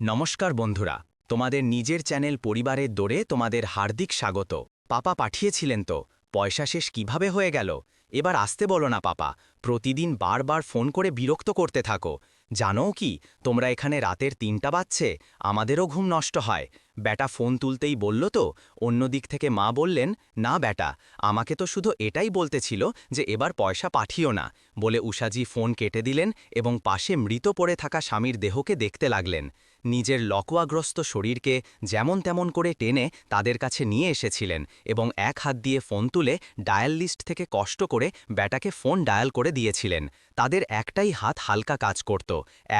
নমস্কার বন্ধুরা, তোমাদের নিজের চ্যানেল পরিবারের দৌড়ে তোমাদের হার্দিক স্বাগত। পাপা পাঠিয়েছিলেন তো, পয়সা শেষ কীভাবে হয়ে গেল? এবার আসতে বলো না পাপা, প্রতিদিন বারবার ফোন করে বিরক্ত করতে থাকো। জানো কি, তোমরা এখানে রাতের তিনটা বাজছে, আমাদেরও ঘুম নষ্ট হয়। ব্যাটা ফোন তুলতেই বলল তো, অন্য দিক থেকে মা বললেন, না ব্যাটা, আমাকে তো শুধু এটাই বলতেছিল যে এবার পয়সা পাঠিও না। বলে উষাজি ফোন কেটে দিলেন এবং পাশে মৃত পড়ে থাকা স্বামীর দেহকে দেখতে লাগলেন। নিজের লকোয়াগ্রস্ত শরীরকে যেমন তেমন করে টেনে তাদের কাছে নিয়ে এসেছিলেন এবং এক হাত দিয়ে ফোন তুলে ডায়াল লিস্ট থেকে কষ্ট করে ব্যাটাকে ফোন ডায়াল করে দিয়েছিলেন। তাদের একটাই হাত হালকা কাজ করত,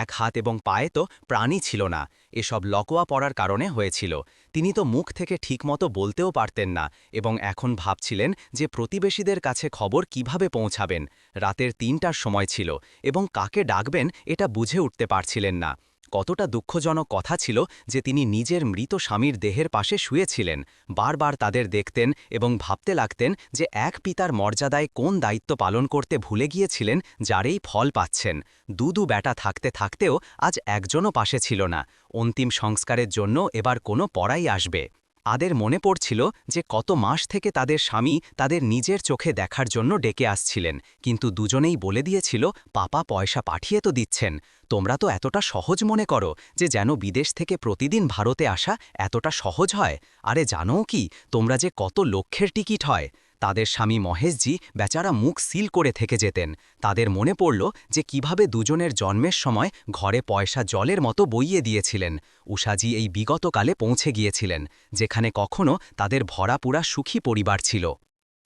এক হাত এবং পায়ে তো প্রাণই ছিল না। এসব লকোয়া পড়ার কারণে হয়েছিল। তিনি তো মুখ থেকে ঠিকমতো বলতেও পারতেন না এবং এখন ভাবছিলেন যে প্রতিবেশীদের কাছে খবর কীভাবে পৌঁছাবেন। রাতের তিনটার সময় ছিল এবং কাকে ডাকবেন এটা বুঝে উঠতে পারছিলেন না। কতটা দুঃখজনক কথা ছিল যে তিনি নিজের মৃত স্বামীর দেহের পাশে শুয়েছিলেন, বারবার তাদের দেখতেন এবং ভাবতে লাগতেন যে এক পিতার মর্যাদায় কোন দায়িত্ব পালন করতে ভুলে গিয়েছিলেন যারেই ফল পাচ্ছেন। দু দু ব্যাটা থাকতে থাকতেও আজ একজনও পাশে ছিল না। অন্তিম সংস্কারের জন্য এবার কোনো পড়াই আসবে। আদের মনে পড়ছিল যে কত মাস থেকে তাদের স্বামী তাদের নিজের চোখে দেখার জন্য ডেকে আসছিলেন, কিন্তু দুজনেই বলে দিয়েছিল, পাপা পয়সা পাঠিয়ে তো দিচ্ছেন, তোমরা তো এতটা সহজ মনে করো যে যেন বিদেশ থেকে প্রতিদিন ভারতে আসা এতটা সহজ হয়, আরে জানো কি, তোমরা যে কত লক্ষ্যের টিকিট হয়। তাদের স্বামী মহেশজি বেচারা মুখ সিল করে থেকে যেতেন। তাদের মনে পড়ল যে কীভাবে দুজনের জন্মের সময় ঘরে পয়সা জলের মতো বইয়ে দিয়েছিলেন। উষাজি এই বিগতকালে পৌঁছে গিয়েছিলেন, যেখানে কখনো তাদের ভরাপুরা সুখী পরিবার ছিল।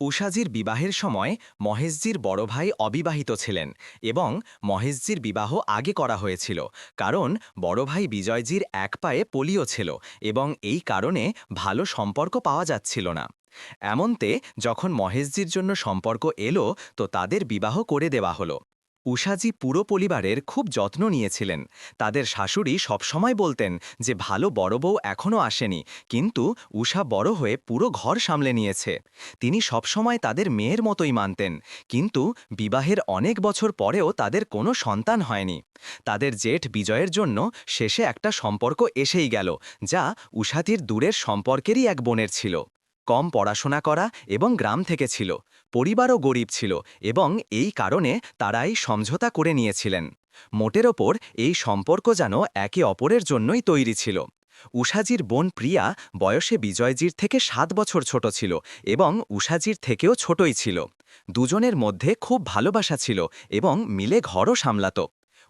উষাজির বিবাহের সময় মহেশজির বড় ভাই অবিবাহিত ছিলেন এবং মহেশজির বিবাহ আগে করা হয়েছিল, কারণ বড় ভাই বিজয়জির এক পায়ে পোলিও ছিল এবং এই কারণে ভালো সম্পর্ক পাওয়া যাচ্ছিল না। এমনতে যখন মহেশজির জন্য সম্পর্ক এলো, তো তাদের বিবাহ করে দেওয়া হলো। উষাজি পুরো পরিবারের খুব যত্ন নিয়েছিলেন। তাদের শাশুড়ি সবসময় বলতেন যে, ভালো বড় বউ এখনও আসেনি, কিন্তু উষা বড় হয়ে পুরো ঘর সামলে নিয়েছে। তিনি সবসময় তাদের মেয়ের মতোই মানতেন, কিন্তু বিবাহের অনেক বছর পরেও তাদের কোনো সন্তান হয়নি। তাদের জেঠ বিজয়ের জন্য শেষে একটা সম্পর্ক এসেই গেল, যা উষাতির দূরের সম্পর্কেরই এক বোনের ছিল। কম পড়াশোনা করা এবং গ্রাম থেকে ছিল। পরিবারও গরিব ছিল এবং এই কারণে তারাই সমঝোতা করে নিয়েছিলেন। মোটের ওপর এই সম্পর্ক যেন একে অপরের জন্যই তৈরি ছিল। উষাজির বোন প্রিয়া বয়সে বিজয়জির থেকে সাত বছর ছোট ছিল এবং উষাজির থেকেও ছোটই ছিল। দুজনের মধ্যে খুব ভালোবাসা ছিল এবং মিলে ঘরও সামলাত।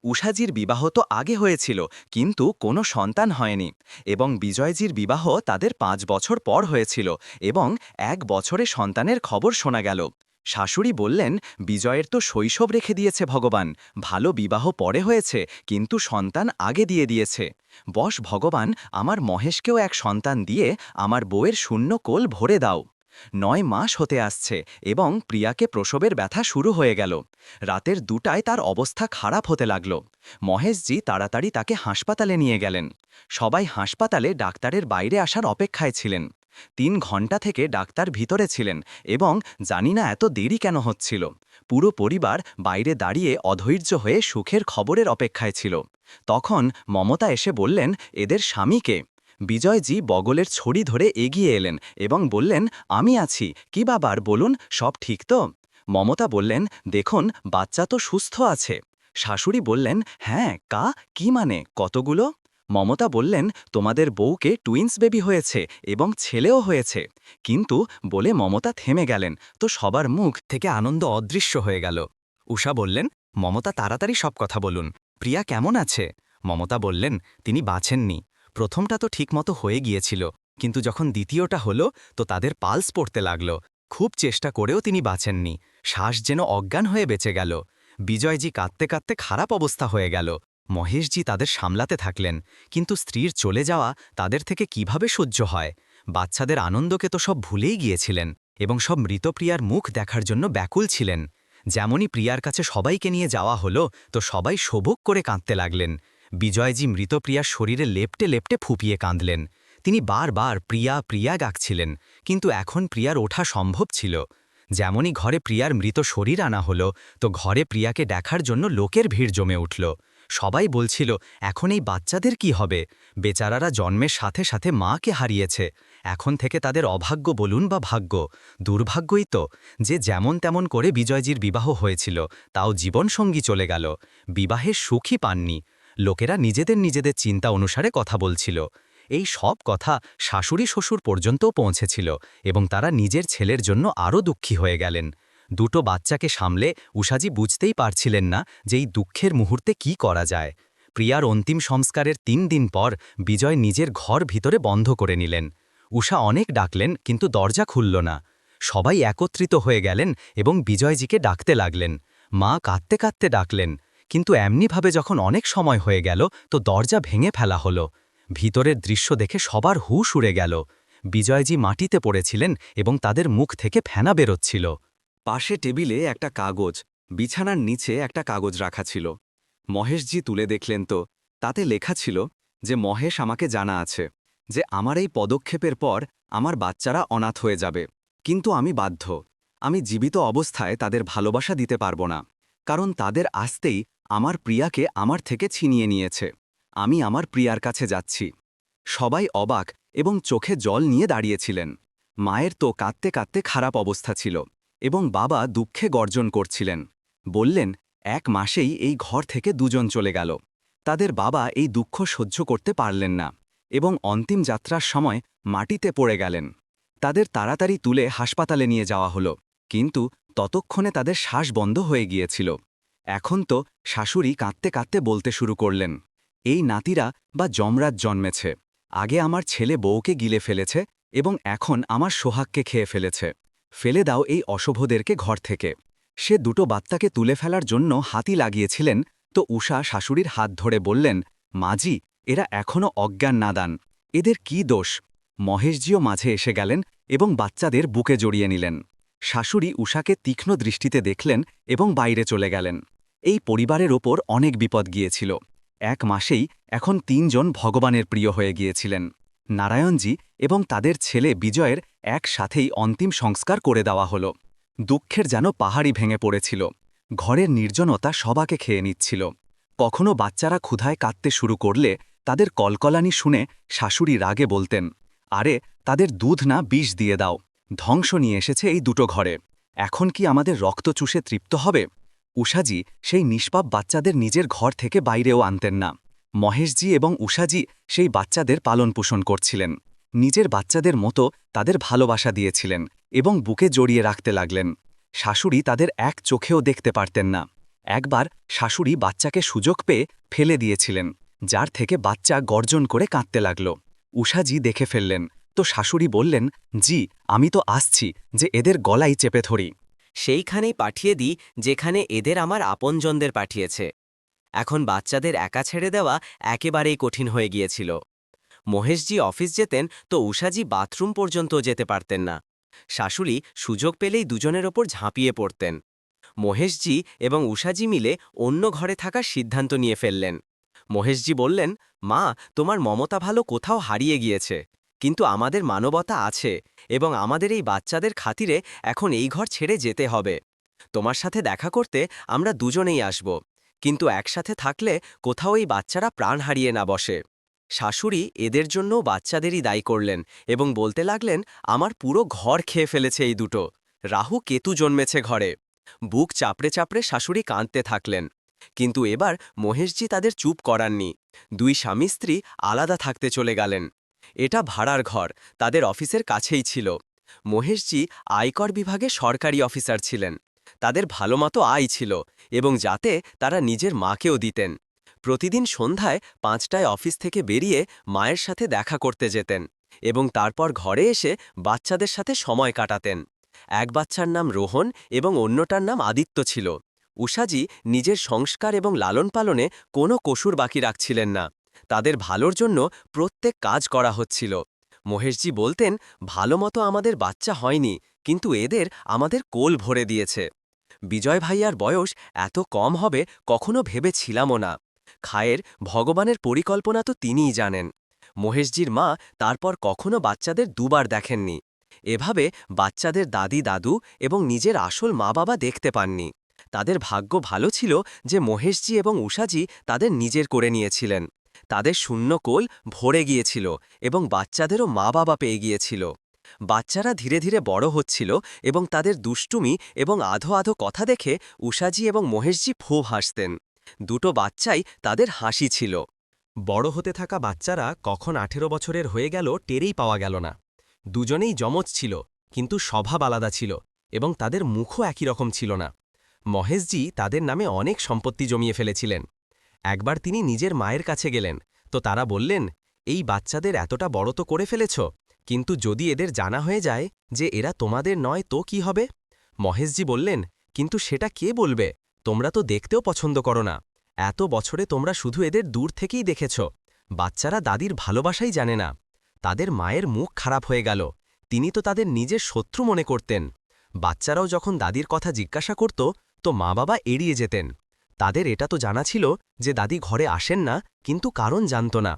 উষাজির বিবাহ তো আগে হয়েছিল, কিন্তু কোনো সন্তান হয়নি এবং বিজয়জির বিবাহ তাদের পাঁচ বছর পর হয়েছিল এবং এক বছরে সন্তানের খবর শোনা গেল। শাশুড়ি বললেন, বিজয়ের তো শৈশব রেখে দিয়েছে ভগবান, ভালো বিবাহ পরে হয়েছে, কিন্তু সন্তান আগে দিয়ে দিয়েছে। বস, ভগবান, আমার মহেশকেও এক সন্তান দিয়ে আমার বউয়ের শূন্য কোল ভরে দাও। নয় মাস হতে আসছে এবং প্রিয়াকে প্রসবের ব্যথা শুরু হয়ে গেল। রাতের দুটায় তার অবস্থা খারাপ হতে লাগল। মহেশজি তাড়াতাড়ি তাকে হাসপাতালে নিয়ে গেলেন। সবাই হাসপাতালে ডাক্তারের বাইরে আসার অপেক্ষায় ছিলেন। তিন ঘণ্টা থেকে ডাক্তার ভিতরে ছিলেন এবং জানি না এত দেরি কেন হচ্ছিল। পুরো পরিবার বাইরে দাঁড়িয়ে অধৈর্য হয়ে সুখের খবরের অপেক্ষায় ছিল। তখন মমতা এসে বললেন, এদের স্বামীকে বিজয়জি বগলের ছড়ি ধরে এগিয়ে এলেন এবং বললেন, আমি আছি, কি বাবার বলুন, সব ঠিক তো? মমতা বললেন, দেখুন, বাচ্চা তো সুস্থ আছে। শাশুড়ি বললেন হ্যাঁ কা, কি মানে কতগুলো? মমতা বললেন, তোমাদের বউকে টুইন্স বেবি হয়েছে এবং ছেলেও হয়েছে। কিন্তু বলে মমতা থেমে গেলেন, তো সবার মুখ থেকে আনন্দ অদৃশ্য হয়ে গেল। উষা বললেন, মমতা, তাড়াতাড়ি সব কথা বলুন। প্রিয়া কেমন আছে? মমতা বললেন, তিনি বাঁচেননি। প্রথমটা তো ঠিকমতো হয়ে গিয়েছিল, কিন্তু যখন দ্বিতীয়টা হলো, তো তাদের পালস পড়তে লাগল। খুব চেষ্টা করেও তিনি বাঁচেননি। শ্বাস যেন অজ্ঞান হয়ে বেঁচে গেল। বিজয়জি কাঁদতে কাঁদতে খারাপ অবস্থা হয়ে গেল। মহেশজি তাদের সামলাতে থাকলেন, কিন্তু স্ত্রীর চলে যাওয়া তাদের থেকে কীভাবে সহ্য হয়? বাচ্চাদের আনন্দকে তো সব ভুলেই গিয়েছিলেন, এবং সব মৃতপ্রিয়ার মুখ দেখার জন্য ব্যাকুল ছিলেন। যেমনই প্রিয়ার কাছে সবাইকে নিয়ে যাওয়া হলো, তো সবাই শোভক করে কাঁদতে লাগলেন। বিজয়জি মৃতপ্রিয়ার শরীরে লেপটে লেপটে ফুপিয়ে কাঁদলেন। তিনি বারবার প্রিয়া প্রিয়া গাকছিলেন কিন্তু এখন প্রিয়ার ওঠা সম্ভব ছিল। যেমনই ঘরে প্রিয়ার মৃত শরীর আনা হলো, তো ঘরে প্রিয়াকে দেখার জন্য লোকের ভিড় জমে উঠল। সবাই বলছিল, এখন এই বাচ্চাদের কি হবে? বেচারারা জন্মের সাথে সাথে মাকে হারিয়েছে। এখন থেকে তাদের অভাগ্য বলুন বা ভাগ্য, দুর্ভাগ্যই তো। যে যেমন তেমন করে বিজয়জির বিবাহ হয়েছিল, তাও জীবনসঙ্গী চলে গেল। বিবাহের সুখই পাননি। লোকেরা নিজেদের নিজেদের চিন্তা অনুসারে কথা বলছিল। এই সব কথা শাশুড়ি শ্বশুর পর্যন্তও পৌঁছেছিল এবং তারা নিজের ছেলের জন্য আরও দুঃখী হয়ে গেলেন। দুটো বাচ্চাকে সামলে উষাজি বুঝতেই পারছিলেন না যে এই দুঃখের মুহূর্তে কি করা যায়। প্রিয়ার অন্তিম সংস্কারের তিন দিন পর বিজয় নিজের ঘর ভিতরে বন্ধ করে নিলেন। উষা অনেক ডাকলেন কিন্তু দরজা খুলল না। সবাই একত্রিত হয়ে গেলেন এবং বিজয়জিকে ডাকতে লাগলেন। মা কাঁদতে কাঁদতে ডাকলেন। কিন্তু এমনিভাবে যখন অনেক সময় হয়ে গেল, তো দরজা ভেঙে ফেলা হলো। ভিতরের দৃশ্য দেখে সবার হুশ উড়ে গেল। বিজয়জি মাটিতে পড়েছিলেন এবং তাদের মুখ থেকে ফেনা বেরোচ্ছিল। পাশে টেবিলে একটা কাগজ, বিছানার নিচে একটা কাগজ রাখা ছিল। মহেশজি তুলে দেখলেন তো, তাতে লেখা ছিল যে মহেশ আমাকে জানা আছে, যে আমার এই পদক্ষেপের পর আমার বাচ্চারা অনাথ হয়ে যাবে। কিন্তু আমি বাধ্য। আমি জীবিত অবস্থায় তাদের ভালোবাসা দিতে পারব না, কারণ তাদের আসতেই আমার প্রিয়াকে আমার থেকে ছিনিয়ে নিয়েছে। আমি আমার প্রিয়ার কাছে যাচ্ছি। সবাই অবাক এবং চোখে জল নিয়ে দাঁড়িয়েছিলেন। মায়ের তো কাঁদতে কাঁদতে খারাপ অবস্থা ছিল এবং বাবা দুঃখে গর্জন করছিলেন। বললেন, এক মাসেই এই ঘর থেকে দুজন চলে গেল। তাদের বাবা এই দুঃখ সহ্য করতে পারলেন না এবং অন্তিম যাত্রার সময় মাটিতে পড়ে গেলেন। তাদের তাড়াতাড়ি তুলে হাসপাতালে নিয়ে যাওয়া হলো। কিন্তু ততক্ষণে তাদের শ্বাস বন্ধ হয়ে গিয়েছিল। এখন তো শাশুড়ি কাঁদতে কাঁদতে বলতে শুরু করলেন, এই নাতিরা বা যমরাজ জন্মেছে, আগে আমার ছেলে বউকে গিলে ফেলেছে এবং এখন আমার সোহাগকে খেয়ে ফেলেছে, ফেলে দাও এই অশুভদেরকে ঘর থেকে। সে দুটো বাত্তাকে তুলে ফেলার জন্য হাতি লাগিয়েছিলেন, তো উষা শাশুড়ির হাত ধরে বললেন, মাজি, এরা এখনও অজ্ঞান নাদান, এদের কি দোষ? মহেশজিও মাঝে এসে গেলেন এবং বাচ্চাদের বুকে জড়িয়ে নিলেন। শাশুড়ি উষাকে তীক্ষ্ণ দৃষ্টিতে দেখলেন এবং বাইরে চলে গেলেন। এই পরিবারের ওপর অনেক বিপদ গিয়েছিল। এক মাসেই এখন তিনজন ভগবানের প্রিয় হয়ে গিয়েছিলেন। নারায়ণজি এবং তাদের ছেলে বিজয়ের একসাথেই অন্তিম সংস্কার করে দেওয়া হল। দুঃখের যেন পাহাড়ি ভেঙে পড়েছিল। ঘরের নির্জনতা সবাকে খেয়ে নিচ্ছিল। কখনো বাচ্চারা ক্ষুধায় কাঁদতে শুরু করলে তাদের কলকলানি শুনে শাশুড়ি রাগে বলতেন, আরে, তাদের দুধ না বিষ দিয়ে দাও। ধ্বংস নিয়ে এসেছে এই দুটো ঘরে। এখন কি আমাদের রক্ত চুষে তৃপ্ত হবে? উষাজি সেই নিষ্পাপ বাচ্চাদের নিজের ঘর থেকে বাইরেও আনতেন না। মহেশজি এবং উষাজি সেই বাচ্চাদের পালন পোষণ করছিলেন। নিজের বাচ্চাদের মতো তাদের ভালোবাসা দিয়েছিলেন এবং বুকে জড়িয়ে রাখতে লাগলেন। শাশুড়ি তাদের এক চোখেও দেখতে পারতেন না। একবার শাশুড়ি বাচ্চাকে সুযোগ পেয়ে ফেলে দিয়েছিলেন, যার থেকে বাচ্চা গর্জন করে কাঁদতে লাগল। উষাজি দেখে ফেললেন। তো শাশুড়ি বললেন, জি, আমি তো আসছি, যে এদের গলাই চেপে ধরি। সেইখানেই পাঠিয়ে দিই, যেখানে এদের আমার আপনজনদের পাঠিয়েছে। এখন বাচ্চাদের একা ছেড়ে দেওয়া একেবারেই কঠিন হয়ে গিয়েছিল। মহেশজি অফিস যেতেন তো উষাজি বাথরুম পর্যন্ত যেতে পারতেন না। শাশুড়ি সুযোগ পেলেই দুজনের ওপর ঝাঁপিয়ে পড়তেন। মহেশজি এবং উষাজি মিলে অন্য ঘরে থাকার সিদ্ধান্ত নিয়ে ফেললেন। মহেশজি বললেন, মা, তোমার মমতা ভালো কোথাও হারিয়ে গিয়েছে। কিন্তু আমাদের মানবতা আছে এবং আমাদের এই বাচ্চাদের খাতিরে এখন এই ঘর ছেড়ে যেতে হবে। তোমার সাথে দেখা করতে আমরা দুজনেই আসব, কিন্তু একসাথে থাকলে কোথাও এই বাচ্চারা প্রাণ হারিয়ে না বসে। শাশুড়ি এদের জন্য বাচ্চাদেরই দায়ী করলেন এবং বলতে লাগলেন, আমার পুরো ঘর খেয়ে ফেলেছে এই দুটো। রাহু কেতু জন্মেছে ঘরে। বুক চাপড়ে চাপড়ে শাশুড়ি কাঁদতে থাকলেন। কিন্তু এবার মহেশজি তাদের চুপ করাননি। দুই স্বামী স্ত্রী আলাদা থাকতে চলে গেলেন। এটা ভাড়ার ঘর, তাদের অফিসের কাছেই ছিল। মহেশজি আয়কর বিভাগে সরকারি অফিসার ছিলেন। তাদের ভালোমতো আয় ছিল এবং যাতে তারা নিজের মাকেও দিতেন। প্রতিদিন সন্ধ্যায় পাঁচটায় অফিস থেকে বেরিয়ে মায়ের সাথে দেখা করতে যেতেন এবং তারপর ঘরে এসে বাচ্চাদের সাথে সময় কাটাতেন। এক বাচ্চার নাম রোহন এবং অন্যটার নাম আদিত্য ছিল। উষাজি নিজের সংস্কার এবং লালন পালনে কোনো কসুর বাকি রাখছিলেন না। তাদের ভালোর জন্য প্রত্যেক কাজ করা হচ্ছিল। মহেশজি বলতেন, ভালো মতো আমাদের বাচ্চা হয়নি, কিন্তু এদের আমাদের কোল ভরে দিয়েছে। বিজয় ভাইয়ার বয়স এত কম হবে কখনো ভেবেছিলামও না। খায়ের ভগবানের পরিকল্পনা তো তিনিই জানেন। মহেশজির মা তারপর কখনো বাচ্চাদের দুবার দেখেননি। এভাবে বাচ্চাদের দাদি দাদু এবং নিজের আসল মা বাবা দেখতে পাননি। তাদের ভাগ্য ভালো ছিল যে মহেশজি এবং উষাজি তাদের নিজের করে নিয়েছিলেন। তাদের শূন্য কোল ভরে গিয়েছিল এবং বাচ্চাদেরও মা বাবা পেয়ে গিয়েছিল। বাচ্চারা ধীরে ধীরে বড় হচ্ছিল এবং তাদের দুষ্টুমি এবং আধো আধো কথা দেখে উষাজি এবং মহেশজি খুব হাসতেন। দুটো বাচ্চাই তাদের হাসি ছিল। বড় হতে থাকা বাচ্চারা কখন আঠেরো বছরের হয়ে গেল টেরেই পাওয়া গেল না। দুজনেই যমজ ছিল, কিন্তু স্বভাব আলাদা ছিল এবং তাদের মুখও একই রকম ছিল না। মহেশজি তাদের নামে অনেক সম্পত্তি জমিয়ে ফেলেছিলেন। একবার তিনি নিজের মায়ের কাছে গেলেন। তো তারা বললেন, এই বাচ্চাদের এতটা বড় তো করে ফেলেছ, কিন্তু যদি এদের জানা হয়ে যায় যে এরা তোমাদের নয় তো কি হবে? মহেশজি বললেন, কিন্তু সেটা কে বলবে? তোমরা তো দেখতেও পছন্দ করো না। এত বছরে তোমরা শুধু এদের দূর থেকেই দেখেছ। বাচ্চারা দাদির ভালোবাসাই জানে না। তাদের মায়ের মুখ খারাপ হয়ে গেল। তিনি তো তাদের নিজের শত্রু মনে করতেন। বাচ্চারাও যখন দাদির কথা জিজ্ঞাসা করত, তো মা বাবা এড়িয়ে যেতেন। তাদের এটা তো জানা ছিল যে দাদি ঘরে আসেন না, কিন্তু কারণ জানত না।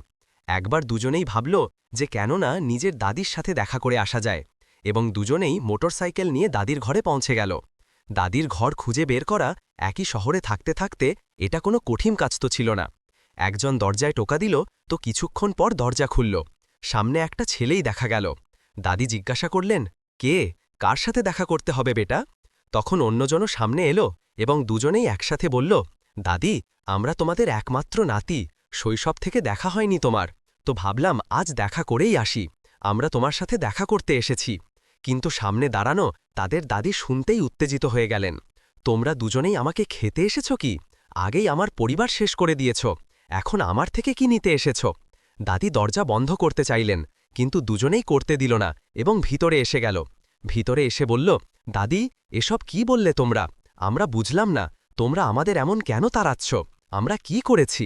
একবার দুজনেই ভাবল যে কেননা নিজের দাদির সাথে দেখা করে আসা যায়, এবং দুজনেই মোটরসাইকেল নিয়ে দাদির ঘরে পৌঁছে গেল। দাদির ঘর খুঁজে বের করা একই শহরে থাকতে থাকতে এটা কোনো কঠিন কাজ তো ছিল না। একজন দরজায় টোকা দিল, তো কিছুক্ষণ পর দরজা খুলল। সামনে একটা ছেলেই দেখা গেল। দাদি জিজ্ঞাসা করলেন, কে? কার সাথে দেখা করতে হবে বেটা? তখন অন্যজনও সামনে এলো এবং দুজনেই একসাথে বলল, দাদি, আমরা তোমাদের একমাত্র নাতি, শৈশব থেকে দেখা হয়নি তোমার। তো ভাবলাম আজ দেখা করেই আসি। আমরা তোমার সাথে দেখা করতে এসেছি। কিন্তু সামনে দাঁড়ানো তাদের দাদি শুনতেই উত্তেজিত হয়ে গেলেন। তোমরা দুজনেই আমাকে খেতে এসেছ কি? আগেই আমার পরিবার শেষ করে দিয়েছ। এখন আমার থেকে কি নিতে এসেছ? দাদি দরজা বন্ধ করতে চাইলেন, কিন্তু দুজনেই করতে দিল না এবং ভিতরে এসে গেল। ভিতরে এসে বলল, দাদি, এসব কি বললে তোমরা? আমরা বুঝলাম না, তোমরা আমাদের এমন কেন তাড়াচ্ছ? আমরা কি করেছি?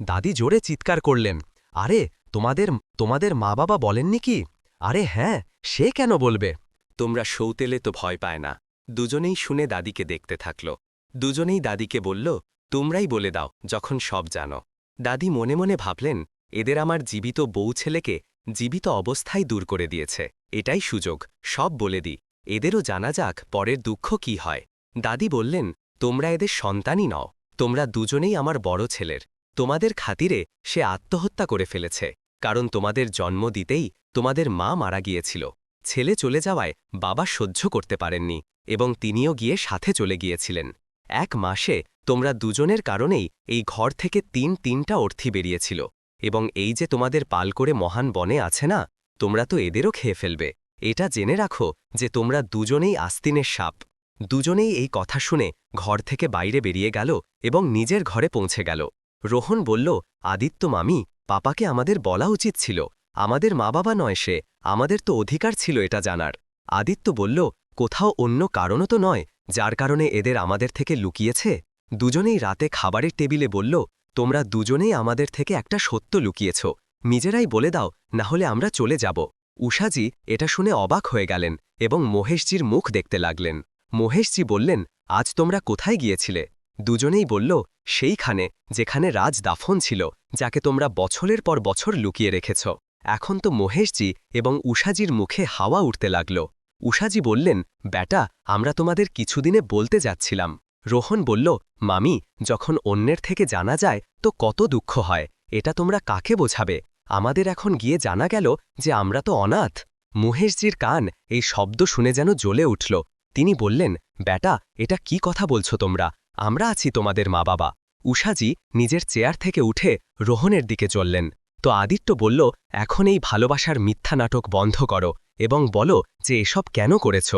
দাদি জোরে চিৎকার করলেন, আরে, তোমাদের তোমাদের মা বাবা বলেননি কি? আরে হ্যাঁ সে কেন বলবে? তোমরা সৌতেলে তো ভয় পায় না। দুজনেই শুনে দাদিকে দেখতে থাকল। দুজনেই দাদিকে বলল, তোমরাই বলে দাও, যখন সব জানো। দাদি মনে মনে ভাবলেন, এদের আমার জীবিত বউ ছেলেকে জীবিত অবস্থায় দূর করে দিয়েছে। এটাই সুযোগ, সব বলে দি এদেরও জানা যাক পরের দুঃখ কি হয়। দাদি বললেন, তোমরা এদের সন্তানই নও, তোমরা দুজনেই আমার বড় ছেলের। তোমাদের খাতিরে সে আত্মহত্যা করে ফেলেছে, কারণ তোমাদের জন্ম দিতেই তোমাদের মা মারা গিয়েছিল। ছেলে চলে যাওয়ায় বাবা সহ্য করতে পারেননি এবং তিনিও গিয়ে সাথে চলে গিয়েছিলেন। এক মাসে তোমরা দুজনের কারণেই এই ঘর থেকে তিন তিনটা অর্থি বেরিয়েছিল এবং এই যে তোমাদের পাল করে মহান বনে আছে না, তোমরা তো এদেরও খেয়ে ফেলবে। এটা জেনে রাখো যে তোমরা দুজনেই আস্তিনের সাপ। দুজনেই এই কথা শুনে ঘর থেকে বাইরে বেরিয়ে গেল এবং নিজের ঘরে পৌঁছে গেল। রোহন বলল, আদিত্য মামি, পাপাকে আমাদের বলা উচিত ছিল। আমাদের মা বাবা নয় সে, আমাদের তো অধিকার ছিল এটা জানার। আদিত্য বলল, কোথাও অন্য কারণও তো নয়, যার কারণে এদের আমাদের থেকে লুকিয়েছে? দুজনেই রাতে খাবারের টেবিলে বলল, তোমরা দুজনেই আমাদের থেকে একটা সত্য লুকিয়েছ। নিজেরাই বলে দাও, না হলে আমরা চলে যাব। উষাজি এটা শুনে অবাক হয়ে গেলেন এবং মহেশজির মুখ দেখতে লাগলেন। মহেশজি বললেন, আজ তোমরা কোথায় গিয়েছিলে? দুজনেই বলল, সেইখানে, যেখানে রাজ দাফন ছিল, যাকে তোমরা বছরের পর বছর লুকিয়ে রেখেছ। এখন তো মহেশজি এবং উষাজির মুখে হাওয়া উঠতে লাগল। উষাজি বললেন, ব্যাটা, আমরা তোমাদের কিছুদিনে বলতে যাচ্ছিলাম। রোহন বলল, মামি, যখন অন্যের থেকে জানা যায়, তো কত দুঃখ হয়। এটা তোমরা কাকে বোঝাবে? আমাদের এখন গিয়ে জানা গেল যে আমরা তো অনাথ। মহেশজির কান এই শব্দ শুনে যেন জ্বলে উঠল। তিনি বললেন ব্যাটা এটা কি কথা বলছো তোমরা? আমরা আছি তোমাদের মা বাবা। উষাজি নিজের চেয়ার থেকে উঠে রোহনের দিকে চললেন। তো আদিত্য বলল, এখন এই ভালোবাসার মিথ্যা নাটক বন্ধ করো এবং বলো যে এসব কেন করেছ?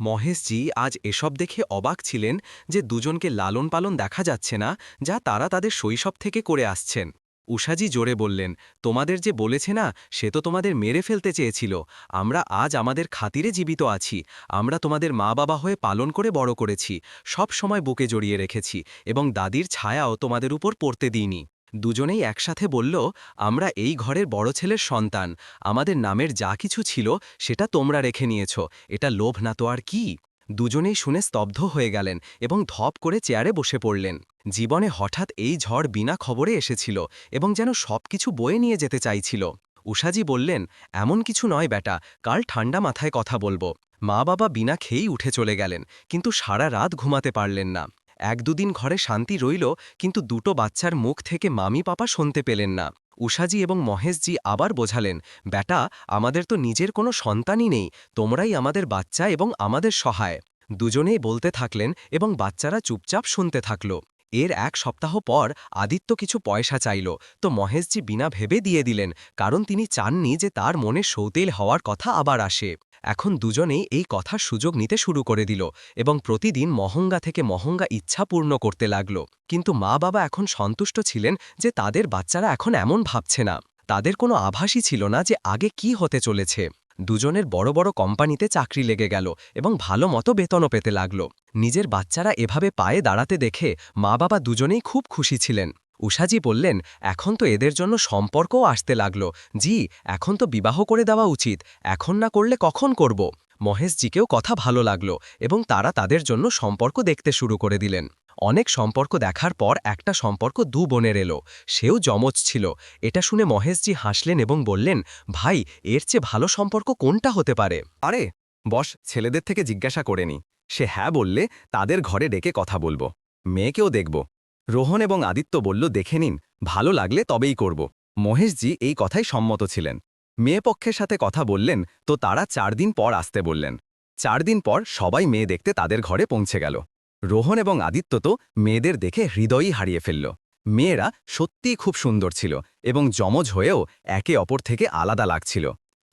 মহেশজি আজ এসব দেখে অবাক ছিলেন যে দুজনকে লালন পালন দেখা যাচ্ছে না, যা তারা তাদের শৈশব থেকে করে আসছেন। উষাজি জোরে বললেন, তোমাদের যে বলেছে না, সে তো তোমাদের মেরে ফেলতে চেয়েছিল। আমরা আজ আমাদের খাতিরে জীবিত আছি। আমরা তোমাদের মা বাবা হয়ে পালন করে বড় করেছি। সব সময় বুকে জড়িয়ে রেখেছি এবং দাদির ছায়াও তোমাদের উপর পড়তে দিইনি। দুজনেই একসাথে বলল, আমরা এই ঘরের বড় ছেলের সন্তান। আমাদের নামের যা কিছু ছিল, সেটা তোমরা রেখে নিয়েছ। এটা লোভ না তো আর কি? দুজনেই শুনে স্তব্ধ হয়ে গেলেন এবং ধপ করে চেয়ারে বসে পড়লেন। জীবনে হঠাৎ এই ঝড় বিনা খবরে এসেছিল এবং যেন সবকিছু বয়ে নিয়ে যেতে চাইছিল। উষাজি বললেন, এমন কিছু নয় বেটা কাল ঠান্ডা মাথায় কথা বলব। মা বাবা বিনা খেয়েই উঠে চলে গেলেন, কিন্তু সারা রাত ঘুমাতে পারলেন না। এক দুদিন ঘরে শান্তি রইল, কিন্তু দুটো বাচ্চার মুখ থেকে মামি পাপা শুনতে পেলেন না। উষাজি এবং মহেশজি আবার বোঝালেন, ব্যাটা, আমাদের তো নিজের কোনো সন্তানই নেই, তোমরাই আমাদের বাচ্চা এবং আমাদের সহায়। দুজনেই বলতে থাকলেন এবং বাচ্চারা চুপচাপ শুনতে থাকল। এর এক সপ্তাহ পর আদিত্য কিছু পয়সা চাইল। তো মহেশজি বিনা ভেবে দিয়ে দিলেন, কারণ তিনি চাননি যে তার মনে সৌতেল হওয়ার কথা আবার আসে। এখন দুজনেই এই কথার সুযোগ নিতে শুরু করে দিল এবং প্রতিদিন মহঙ্গা থেকে মহঙ্গা ইচ্ছা পূর্ণ করতে লাগল। কিন্তু মা বাবা এখন সন্তুষ্ট ছিলেন যে তাদের বাচ্চারা এখন এমন ভাবছে না। তাদের কোনো আভাসই ছিল না যে আগে কি হতে চলেছে। দুজনের বড় বড় কোম্পানিতে চাকরি লেগে গেল এবং ভালো মতো বেতনও পেতে লাগল। নিজের বাচ্চারা এভাবে পায়ে দাঁড়াতে দেখে মা বাবা দুজনেই খুব খুশি ছিলেন। উষাজি বললেন, এখন তো এদের জন্য সম্পর্কও আসতে লাগল। জি, এখন তো বিবাহ করে দেওয়া উচিত। এখন না করলে কখন করব? মহেশজিকেও কথা ভালো লাগল এবং তারা তাদের জন্য সম্পর্ক দেখতে শুরু করে দিলেন। অনেক সম্পর্ক দেখার পর একটা সম্পর্ক দু বোনের এলো। সেও যমজ ছিল। এটা শুনে মহেশজি হাসলেন এবং বললেন, ভাই, এর চেয়ে ভালো সম্পর্ক কোনটা হতে পারে? আরে, বস, ছেলেদের থেকে জিজ্ঞাসা করেনি সে হ্যাঁ বললে তাদের ঘরে ডেকে কথা বলব। মেয়েকেও দেখব। রোহন এবং আদিত্য বলল, দেখে নিন, ভালো লাগলে তবেই করব। মহেশজি এই কথাই সম্মত ছিলেন। মেয়ে পক্ষের সাথে কথা বললেন, তো তারা চার দিন পর আসতে বললেন। চার দিন পর সবাই মেয়ে দেখতে তাদের ঘরে পৌঁছে গেল। রোহন এবং আদিত্য তো মেয়েদের দেখে হৃদয়ই হারিয়ে ফেলল। মেয়েরা সত্যিই খুব সুন্দর ছিল এবং যমজ হয়েও একে অপর থেকে আলাদা লাগছিল।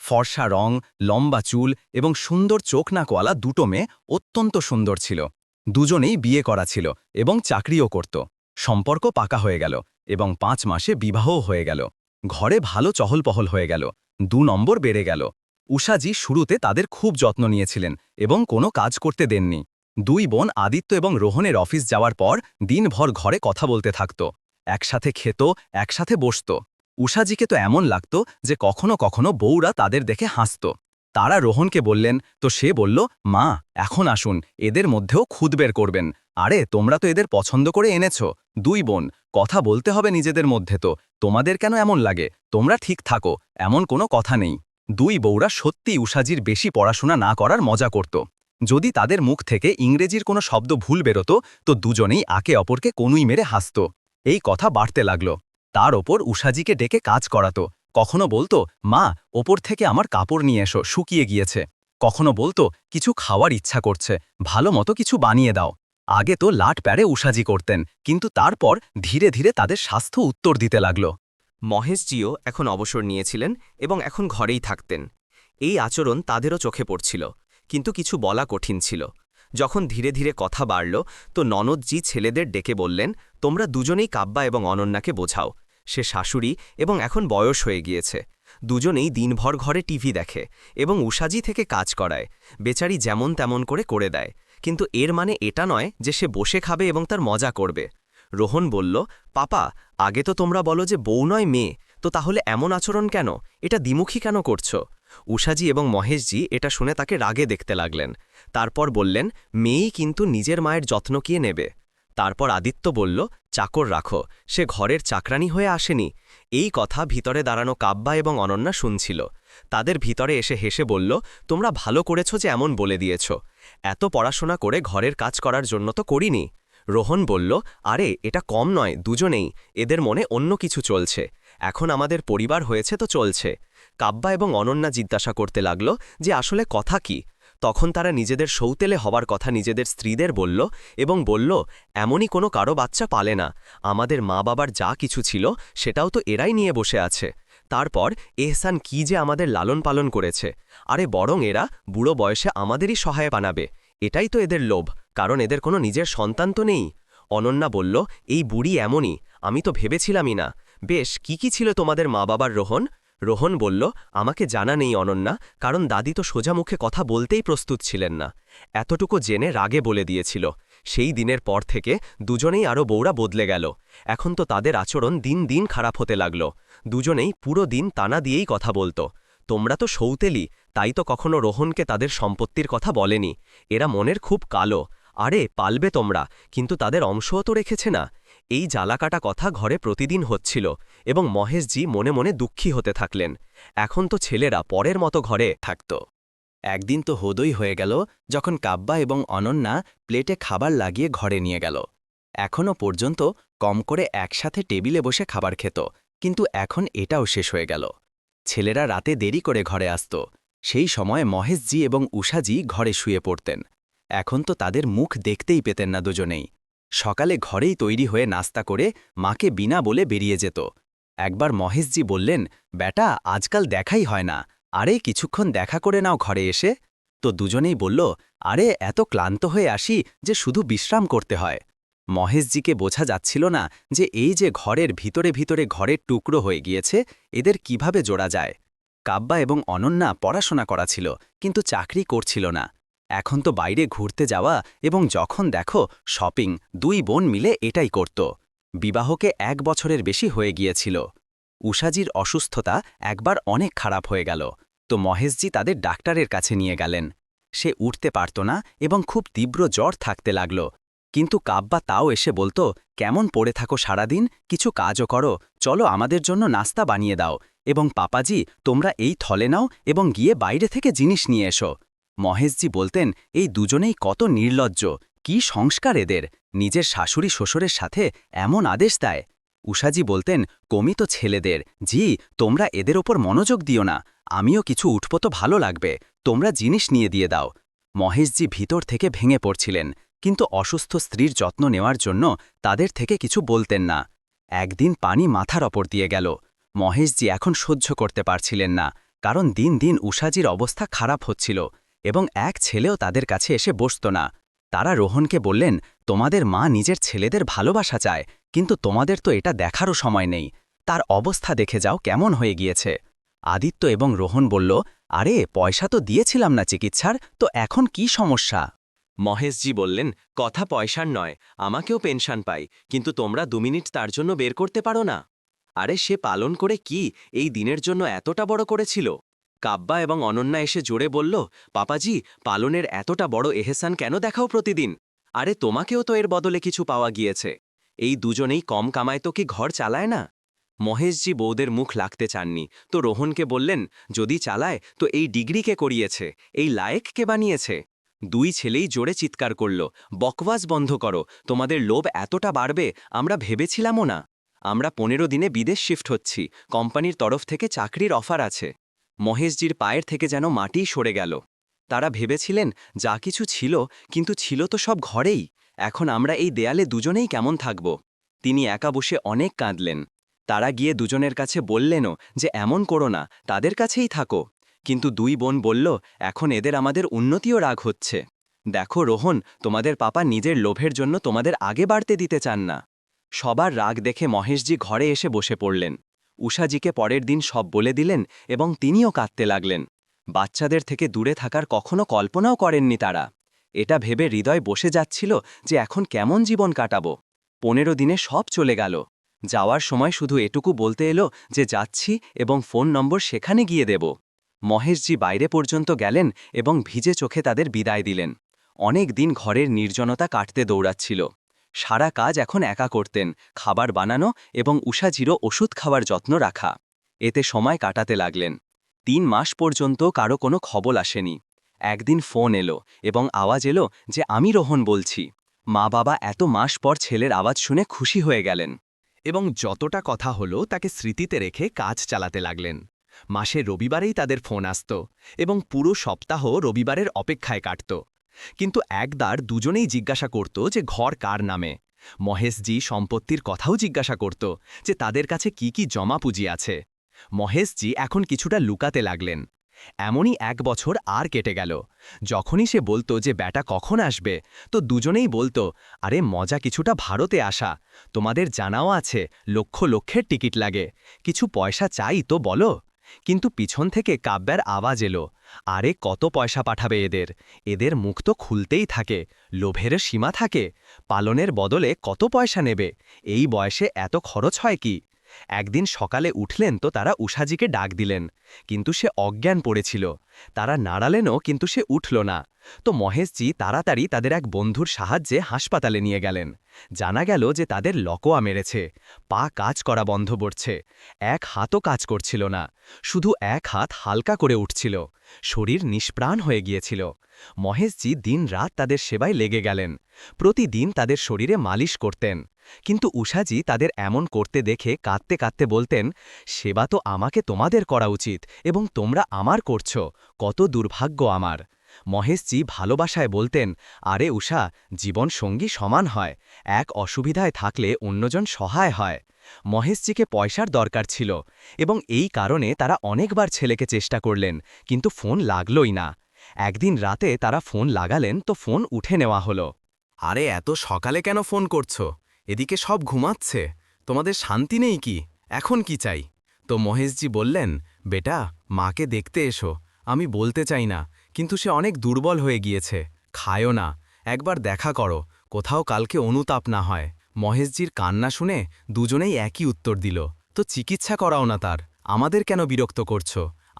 ফর্সা রং, লম্বা চুল এবং সুন্দর চোখ নাকওয়ালা দুটো মেয়ে অত্যন্ত সুন্দর ছিল। দুজনেই বিয়ে করা ছিল এবং চাকরিও করত। সম্পর্ক পাকা হয়ে গেল এবং পাঁচ মাসে বিবাহও হয়ে গেল। ঘরে ভালো চহলপহল হয়ে গেল, দু নম্বর বেড়ে গেল। উষাজি শুরুতে তাদের খুব যত্ন নিয়েছিলেন এবং কোনো কাজ করতে দেননি। দুই বোন আদিত্য এবং রোহনের অফিস যাওয়ার পর দিনভর ঘরে কথা বলতে থাকত, একসাথে খেত, একসাথে বসত। উষাজিকে তো এমন লাগত যে কখনো কখনো বউরা তাদের দেখে হাসত। তারা রোহনকে বললেন, তো সে বলল, মা, এখন আসুন, এদের মধ্যেও খুদ বের করবেন আরে, তোমরা তো এদের পছন্দ করে এনেছ। দুই বোন, কথা বলতে হবে নিজেদের মধ্যে তো। তোমাদের কেন এমন লাগে? তোমরা ঠিক থাকো, এমন কোনো কথা নেই। দুই বউরা সত্যি উষাজির বেশি পড়াশোনা না করার মজা করত। যদি তাদের মুখ থেকে ইংরেজির কোনো শব্দ ভুল বেরোতো, তো দুজনেই আকে অপরকে কোনুই মেরে হাসত। এই কথা বাড়তে লাগল। তার ওপর উষাজিকে ডেকে কাজ করাতো। কখনো বলতো, মা, ওপর থেকে আমার কাপড় নিয়ে এসো, শুকিয়ে গিয়েছে। কখনো বলতো, কিছু খাওয়ার ইচ্ছা করছে, ভালো মতো কিছু বানিয়ে দাও। আগে তো লাট প্যারে উষাজি করতেন, কিন্তু তারপর ধীরে ধীরে তাদের স্বাস্থ্য উত্তর দিতে লাগল। মহেশজিও এখন অবসর নিয়েছিলেন এবং এখন ঘরেই থাকতেন। এই আচরণ তাদেরও চোখে পড়ছিল, কিন্তু কিছু বলা কঠিন ছিল। যখন ধীরে ধীরে কথা বাড়ল, তো ননদজি ছেলেদের ডেকে বললেন, তোমরা দুজনেই কাব্বা এবং অনন্যাকে বোঝাও। সে শাশুড়ি এবং এখন বয়স হয়ে গিয়েছে। দুজনেই দিনভর ঘরে টিভি দেখে এবং উষাজি থেকে কাজ করায়। বেচারি যেমন তেমন করে করে দেয়। কিন্তু এর মানে এটা নয় যে সে বসে খাবে এবং তার মজা করবে। রোহন বলল, পাপা, আগে তো তোমরা বলো যে বউ নয় মেয়ে, তো তাহলে এমন আচরণ কেন? এটা দ্বিমুখী কেন করছ? উষাজি এবং মহেশজি এটা শুনে তাকে রাগে দেখতে লাগলেন। তারপর বললেন, মেয়েই কিন্তু নিজের মায়ের যত্ন কিয়ে নেবে? তারপর আদিত্য বলল, চাকর রাখো, সে ঘরের চাকরানি হয়ে আসেনি। এই কথা ভিতরে দাঁড়ানো কাব্বা এবং অনন্যা শুনছিল। তাদের ভিতরে এসে হেসে বলল, তোমরা ভালো করেছ যে এমন বলে দিয়েছ। এত পড়াশোনা করে ঘরের কাজ করার জন্য তো করিনি। রোহন বলল, আরে, এটা কম নয়, দুজনেই, এদের মনে অন্য কিছু চলছে। এখন আমাদের পরিবার হয়েছে তো চলছে। কাব্বা এবং অনন্যা জিজ্ঞাসা করতে লাগল, যে আসলে কথা কি? তখন তারা নিজেদের সৌতেলে হবার কথা নিজেদের স্ত্রীদের বলল এবং বলল, এমনই কোনো কারও বাচ্চা পালে না। আমাদের মা বাবার যা কিছু ছিল, সেটাও তো এরাই নিয়ে বসে আছে। তারপর এহসান কি যে আমাদের লালন পালন করেছে। আরে বরং এরা বুড়ো বয়সে আমাদেরই সহায় বানাবে। এটাই তো এদের লোভ, কারণ এদের কোনো নিজের সন্তান তো নেই। অনন্যা বলল, এই বুড়ি এমনই, আমি তো ভেবেছিলামই না। বেশ, কি কি ছিল তোমাদের মা বাবার রোহন? রোহন বলল, আমাকে জানা নেই অনন্যা, কারণ দাদি তো সোজা মুখে কথা বলতেই প্রস্তুত ছিলেন না। এতটুকু জেনে রাগে বলে দিয়েছিল। সেই দিনের পর থেকে দুজনেই আরও বৌরা বদলে গেল। এখন তো তাদের আচরণ দিন দিন খারাপ হতে লাগল। দুজনেই পুরো দিন তানা দিয়েই কথা বলতো। তোমরা তো সৌতেলি, তাই তো কখনো রোহনকে তাদের সম্পত্তির কথা বলেনি। এরা মনের খুব কালো। আরে, পালবে তোমরা, কিন্তু তাদের অংশও তো রেখেছে না। এই জ্বালাকাটা কথা ঘরে প্রতিদিন হচ্ছিল, এবং মহেশজি মনে মনে দুঃখী হতে থাকলেন। এখন তো ছেলেরা পরের মতো ঘরে থাকত। একদিন তো হদই হয়ে গেল, যখন কাব্বা এবং অনন্যা প্লেটে খাবার লাগিয়ে ঘরে নিয়ে গেল। এখনও পর্যন্ত কম করে একসাথে টেবিলে বসে খাবার খেত। কিন্তু এখন এটাও শেষ হয়ে গেল। ছেলেরা রাতে দেরি করে ঘরে আসত। সেই সময় মহেশজি এবং উষাজি ঘরে শুয়ে পড়তেন। এখন তো তাদের মুখ দেখতেই পেতেন না দুজনেই। সকালে ঘরেই তৈরি হয়ে নাস্তা করে মাকে বিনা বলে বেরিয়ে যেত। একবার মহেশজি বললেন ব্যাটা আজকাল দেখাই হয় না। আরে, কিছুক্ষণ দেখা করে নাও ঘরে এসে। তো দুজনেই বলল, আরে, এত ক্লান্ত হয়ে আসি যে শুধু বিশ্রাম করতে হয়। মহেশজিকে বোঝা যাচ্ছিল না যে এই যে ঘরের ভিতরে ভিতরে ঘরের টুকরো হয়ে গিয়েছে, এদের কীভাবে জোড়া যায়। কাব্বা এবং অনন্যা পড়াশোনা করা ছিল কিন্তু চাকরি করছিল না। এখন তো বাইরে ঘুরতে যাওয়া এবং যখন দেখো, শপিং, দুই বোন মিলে এটাই করত। বিবাহকে এক বছরের বেশি হয়ে গিয়েছিল। উষাজির অসুস্থতা একবার অনেক খারাপ হয়ে গেল। তো মহেশজি তাদের ডাক্তারের কাছে নিয়ে গেলেন। সে উঠতে পারত না এবং খুব তীব্র জ্বর থাকতে লাগল। কিন্তু কাব্বা তাও এসে বলতো, কেমন পড়ে থাকো সারাদিন, কিছু কাজও করো, চলো আমাদের জন্য নাস্তা বানিয়ে দাও, এবং পাপাজি, তোমরা এই থলে নাও এবং গিয়ে বাইরে থেকে জিনিস নিয়ে এসো। মহেশজি বলতেন, এই দুজনেই কত নির্লজ্জ, কি সংস্কার এদের, নিজের শাশুড়ি শ্বশুরের সাথে এমন আদেশ দেয়? উষাজি বলতেন কমি তো ছেলেদের, জি, তোমরা এদের ওপর মনোযোগ দিও না, আমিও কিছু উঠব তো ভালো লাগবে, তোমরা জিনিস নিয়ে দিয়ে দাও। মহেশজি ভিতর থেকে ভেঙে পড়ছিলেন। কিন্তু অসুস্থ স্ত্রীর যত্ন নেওয়ার জন্য তাদের থেকে কিছু বলতেন না। একদিন পানি মাথার ওপর দিয়ে গেল। মহেশজি এখন সহ্য করতে পারছিলেন না, কারণ দিন দিন উষাজির অবস্থা খারাপ হচ্ছিল এবং এক ছেলেও তাদের কাছে এসে বসত না। তারা রোহনকে বললেন, তোমাদের মা নিজের ছেলেদের ভালোবাসা চায়, কিন্তু তোমাদের তো এটা দেখারও সময় নেই। তার অবস্থা দেখে যাও কেমন হয়ে গিয়েছে। আদিত্য এবং রোহন বলল, আরে, পয়সা তো দিয়েছিলাম না চিকিৎসার, তো এখন কি সমস্যা? মহেশজি বললেন, কথা পয়সার নয়, আমাকেও পেনশন পাই, কিন্তু তোমরা দু মিনিট তার জন্য বের করতে পারো না। আরে, সে পালন করে কি? এই দিনের জন্য এতটা বড় করেছিল? কাব্বা এবং অনন্যা এসে জোরে বলল, পাপাজি, পালনের এতটা বড় এহেসান কেন দেখাও প্রতিদিন? আরে, তোমাকেও তো এর বদলে কিছু পাওয়া গিয়েছে। এই দুজনেই কম কামায় তো কি ঘর চালায় না? মহেশজি বৌদের মুখ লাগতে চাননি, তো রোহনকে বললেন, যদি চালায়, তো এই ডিগ্রিকে করিয়েছে? এই লায়েক কে বানিয়েছে? দুই ছেলেই জোরে চিৎকার করল বকওয়াজ বন্ধ করো, তোমাদের লোভ এতটা বাড়বে, আমরা ভেবেছিলামও না। আমরা পনেরো দিনে বিদেশ শিফট হচ্ছি, কোম্পানির তরফ থেকে চাকরির অফার আছে। মহেশজির পায়ের থেকে যেন মাটিই সরে গেল। তারা ভেবেছিলেন, যা কিছু ছিল, কিন্তু ছিল তো সব ঘরেই। এখন আমরা এই দেয়ালে দুজনেই কেমন থাকব? তিনি একা বসে অনেক কাঁদলেন। তারা গিয়ে দুজনের কাছে বললেনও যে, এমন করো না, তাদের কাছেই থাকো। কিন্তু দুই বোন বলল, এখন এদের আমাদের উন্নতিও রাগ হচ্ছে। দেখো রোহন, তোমাদের পাপা নিজের লোভের জন্য তোমাদের আগে বাড়তে দিতে চান না। সবার রাগ দেখে মহেশজি ঘরে এসে বসে পড়লেন। উষাজিকে পরের দিন সব বলে দিলেন এবং তিনিও কাঁদতে লাগলেন। বাচ্চাদের থেকে দূরে থাকার কখনো কল্পনাও করেননি তারা। এটা ভেবে হৃদয় বসে যাচ্ছিল যে এখন কেমন জীবন কাটাবো। পনেরো দিনে সব চলে গেল। যাওয়ার সময় শুধু এটুকু বলতে এলো যে যাচ্ছি এবং ফোন নম্বর সেখানে গিয়ে দেব। মহেশজি বাইরে পর্যন্ত গেলেন এবং ভিজে চোখে তাদের বিদায় দিলেন। অনেক দিন ঘরের নির্জনতা কাটতে দৌড়াচ্ছিল। সারা কাজ এখন একা করতেন, খাবার বানানো এবং উষাজিরও ওষুধ খাওয়ার যত্ন রাখা। এতে সময় কাটাতে লাগলেন। তিন মাস পর্যন্ত কারও কোনো খবর আসেনি। একদিন ফোন এলো এবং আওয়াজ এলো যে, আমি রোহন বলছি। মা বাবা এত মাস পর ছেলের আওয়াজ শুনে খুশি হয়ে গেলেন এবং যতটা কথা হলো তাকে স্মৃতিতে রেখে কাজ চালাতে লাগলেন। মাসে রবিবারেই তাদের ফোন আসত এবং পুরো সপ্তাহ রবিবারের অপেক্ষায় কাটত। কিন্তু একদার দুজনেই জিজ্ঞাসা করত যে ঘর কার নামে। মহেশজি সম্পত্তির কথাও জিজ্ঞাসা করত যে তাদের কাছে কি কি জমা পুঁজি আছে। মহেশজি এখন কিছুটা লুকাতে লাগলেন। এমনই এক বছর আর কেটে গেল। যখনই সে বলতো যে ব্যাটা কখন আসবে, তো দুজনেই বলতো, আরে মজা কিছুটা ভারতে আসা। তোমাদের জানাও আছে, লক্ষ লক্ষের টিকিট লাগে। কিছু পয়সা চাই তো বলো। কিন্তু পিছন থেকে কাব্যার আওয়াজ এলো। আরে, কত পয়সা পাঠাবে এদের? এদের মুখ তো খুলতেই থাকে, লোভের সীমা থাকে, পালনের বদলে কত পয়সা নেবে? এই বয়সে এত খরচ হয় কি? একদিন সকালে উঠলেন তো তারা উষাজিকে ডাক দিলেন, কিন্তু সে অজ্ঞান পড়েছিল। তারা নাড়ালেনও, কিন্তু সে উঠল না। তো মহেশজি তাড়াতাড়ি তাদের এক বন্ধুর সাহায্যে হাসপাতালে নিয়ে গেলেন। জানা গেল যে তাদের লকোয়া মেরেছে, পা কাজ করা বন্ধ পড়ছে এক হাতও কাজ করছিল না, শুধু এক হাত হালকা করে উঠছিল, শরীর নিষ্প্রাণ হয়ে গিয়েছিল। মহেশজি দিন রাত তাদের সেবায় লেগে গেলেন, প্রতিদিন তাদের শরীরে মালিশ করতেন। কিন্তু উষাজি তাদের এমন করতে দেখে কাঁদতে কাঁদতে বলতেন, সেবা তো আমাকে তোমাদের করা উচিত এবং তোমরা আমার করছ, কত দুর্ভাগ্য আমার। মহেশজি ভালোবাসায় বলতেন, আরে উষা জীবন সঙ্গী সমান হয়, এক অসুবিধায় থাকলে অন্যজন সহায় হয়। মহেশজিকে পয়সার দরকার ছিল এবং এই কারণে তারা অনেকবার ছেলেকে চেষ্টা করলেন, কিন্তু ফোন লাগলই না। একদিন রাতে তারা ফোন লাগালেন তো ফোন উঠে নেওয়া হলো। আরে এত সকালে কেন ফোন করছ? এদিকে সব ঘুমাচ্ছে। তোমাদের শান্তি নেই কি? এখন কি চাই? তো মহেশজি বললেন, বেটা, মাকে দেখতে এসো। আমি বলতে চাই না, কিন্তু সে অনেক দুর্বল হয়ে গিয়েছে। খায়ও না, একবার দেখা করো। কোথাও কালকে অনুতাপ না হয়। মহেশজির কান্না শুনে দুজনেই একই উত্তর দিল, তো চিকিৎসা করাও না তার। আমাদের কেন বিরক্ত করছ?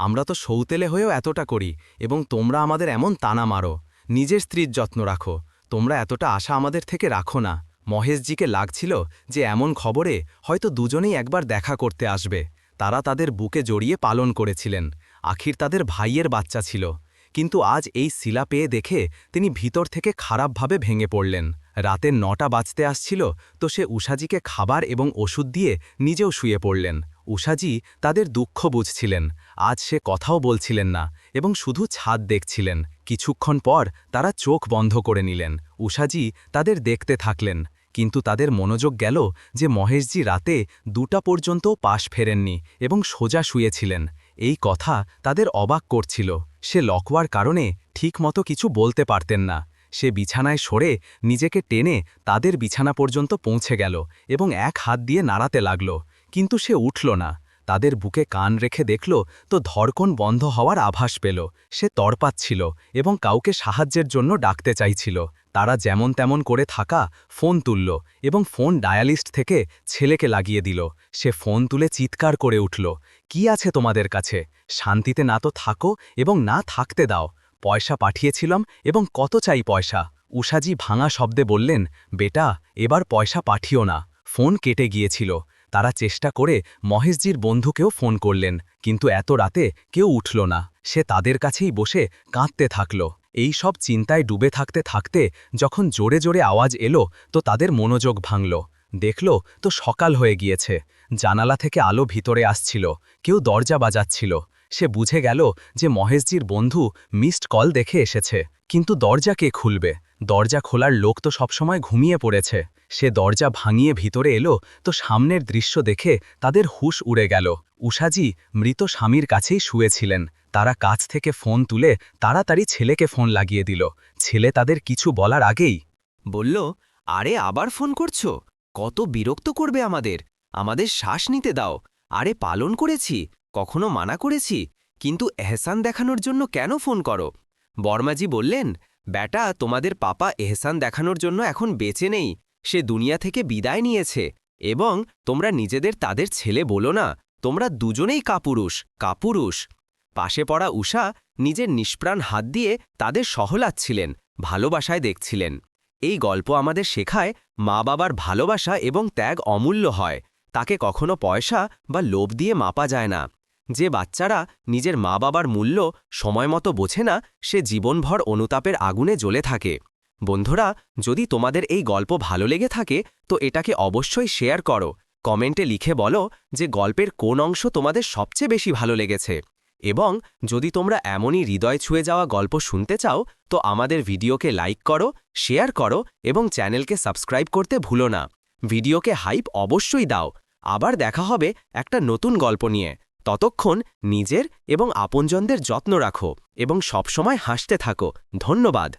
আমরা তো সৌতেলে হয়েও এতটা করি, এবং তোমরা আমাদের এমন তানা মারো। নিজের স্ত্রীর যত্ন রাখো। তোমরা এতটা আশা আমাদের থেকে রাখো না। মহেশজিকে লাগছিল যে এমন খবরে হয়তো দুজনেই একবার দেখা করতে আসবে। তারা তাদের বুকে জড়িয়ে পালন করেছিলেন। আখির তাদের ভাইয়ের বাচ্চা ছিল। কিন্তু আজ এই শিলা পেয়ে দেখে তিনি ভিতর থেকে খারাপভাবে ভেঙে পড়লেন। রাতের নটা বাজতে আসছিল তো সে উষাজিকে খাবার এবং ওষুধ দিয়ে নিজেও শুয়ে পড়লেন। উষাজি তাদের দুঃখ বুঝছিলেন। আজ সে কথাও বলছিলেন না এবং শুধু ছাদ দেখছিলেন। কিছুক্ষণ পর তারা চোখ বন্ধ করে নিলেন। উষাজি তাদের দেখতে থাকলেন। কিন্তু তাদের মনোযোগ গেল যে মহেশজি রাতে দুটা পর্যন্ত পাশ ফেরেননি এবং সোজা শুয়েছিলেন। এই কথা তাদের অবাক করছিল। সে লকওয়ার কারণে ঠিকমতো কিছু বলতে পারতেন না। সে বিছানায় সরে নিজেকে টেনে তাদের বিছানা পর্যন্ত পৌঁছে গেল এবং এক হাত দিয়ে নাড়াতে লাগল। কিন্তু সে উঠল না। তাদের বুকে কান রেখে দেখল তো ধরকন বন্ধ হওয়ার আভাস পেল। সে তরপাচ্ছিল এবং কাউকে সাহায্যের জন্য ডাকতে চাইছিল। তারা যেমন তেমন করে থাকা ফোন তুলল এবং ফোন ডায়ালিস্ট থেকে ছেলেকে লাগিয়ে দিল। সে ফোন তুলে চিৎকার করে উঠল, কি আছে তোমাদের কাছে? শান্তিতে না তো থাকো এবং না থাকতে দাও। পয়সা পাঠিয়েছিলাম এবং কত চাই পয়সা? উষাজি ভাঙা শব্দে বললেন, বেটা, এবার পয়সা পাঠিও না। ফোন কেটে গিয়েছিল। তারা চেষ্টা করে মহেশজির বন্ধুকেও ফোন করলেন, কিন্তু এত রাতে কেউ উঠল না। সে তাদের কাছেই বসে কাঁদতে থাকল। এই সব চিন্তায় ডুবে থাকতে থাকতে যখন জোরে জোরে আওয়াজ এলো, তো তাদের মনোযোগ ভাঙল। দেখল, তো সকাল হয়ে গিয়েছে। জানালা থেকে আলো ভিতরে আসছিল। কেউ দরজা বাজাচ্ছিল। সে বুঝে গেল যে মহেশজির বন্ধু মিসড কল দেখে এসেছে। কিন্তু দরজা কে খুলবে? দরজা খোলার লোক তো সবসময় ঘুমিয়ে পড়েছে। সে দরজা ভাঙিয়ে ভিতরে এলো, তো সামনের দৃশ্য দেখে তাদের হুশ উড়ে গেল। উষাজি মৃত স্বামীর কাছেই শুয়েছিলেন। তারা কাছ থেকে ফোন তুলে তাড়াতাড়ি ছেলেকে ফোন লাগিয়ে দিল। ছেলে তাদের কিছু বলার আগেই, বলল, আরে, আবার ফোন করছ? কত বিরক্ত করবে আমাদের। আমাদের শ্বাস নিতে দাও। আরে, পালন করেছি, কখনো মানা করেছি, কিন্তু এহসান দেখানোর জন্য কেন ফোন করো? বর্মাজি বললেন ব্যাটা, তোমাদের পাপা এহসান দেখানোর জন্য এখন বেঁচে নেই। সে দুনিয়া থেকে বিদায় নিয়েছে। এবং তোমরা নিজেদের তাদের ছেলে বলো না। তোমরা দুজনেই কাপুরুষ কাপুরুষ। পাশে পড়া উষা নিজের নিষ্প্রাণ হাত দিয়ে তাদের সহলাচ্ছিলেন, ভালোবাসায় দেখছিলেন। এই গল্প আমাদের শেখায় মা বাবার ভালোবাসা এবং ত্যাগ অমূল্য হয়। তাকে কখনো পয়সা বা লোভ দিয়ে মাপা যায় না। যে বাচ্চারা নিজের মা বাবার মূল্য সময়মতো বোঝে না, সে জীবনভর অনুতাপের আগুনে জ্বলে থাকে। বন্ধুরা, যদি তোমাদের এই গল্প ভালো লেগে থাকে, তো এটাকে অবশ্যই শেয়ার করো। কমেন্টে লিখে বলো যে গল্পের কোন অংশ তোমাদের সবচেয়ে বেশি ভালো লেগেছে। এবং যদি তোমরা এমনই হৃদয় ছুঁয়ে যাওয়া গল্প শুনতে চাও, তো আমাদের ভিডিওকে লাইক করো, শেয়ার করো এবং চ্যানেলকে সাবস্ক্রাইব করতে ভুলো না। ভিডিওকে হাইপ অবশ্যই দাও। আবার দেখা হবে একটা নতুন গল্প নিয়ে। ততক্ষণ নিজের এবং আপনজনদের যত্ন রাখো এবং সবসময় হাসতে থাকো। ধন্যবাদ।